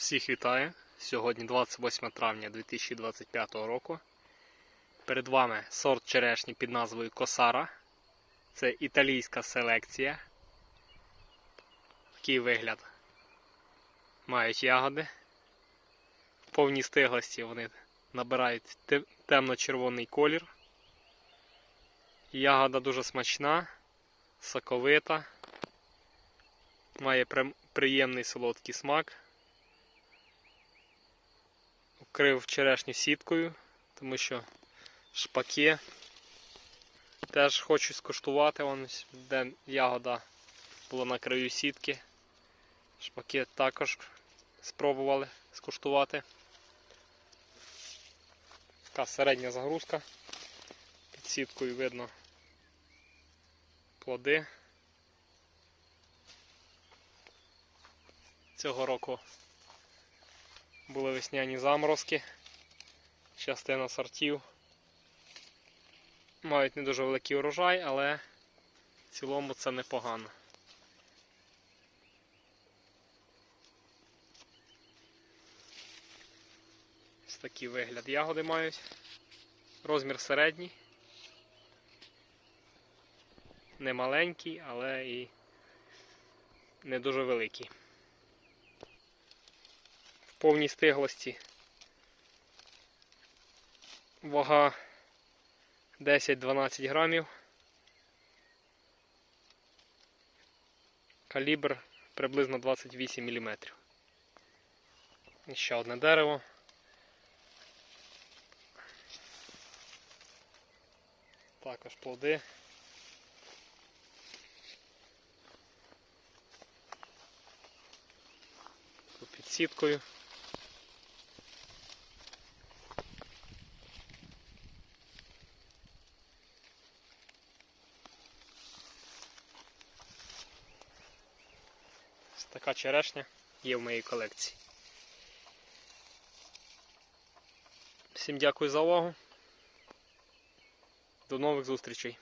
Всіх вітаю! Сьогодні 28 травня 2025 року. Перед вами сорт черешні під назвою Косара. Це італійська селекція. Такий вигляд. Мають ягоди. В повній стиглості вони набирають темно-червоний колір. Ягода дуже смачна, соковита, має приємний солодкий смак. Вкрив черешню сіткою, тому що шпаки теж хочу скуштувати. Вон, де ягода була на краю сітки. Шпаки також спробували скуштувати. Така середня загрузка. Під сіткою видно плоди. Цього року були весняні заморозки. Частина сортів мають не дуже великий урожай, але в цілому це непогано. Ось такий вигляд ягоди мають. Розмір середній. Не маленький, але і не дуже великий. Повній стиглості вага 10-12 грамів. Калібр приблизно 28 мм. І ще одне дерево. Також плоди. Тут під сіткою. Така черешня є в моїй колекції. Всім дякую за увагу. До нових зустрічей.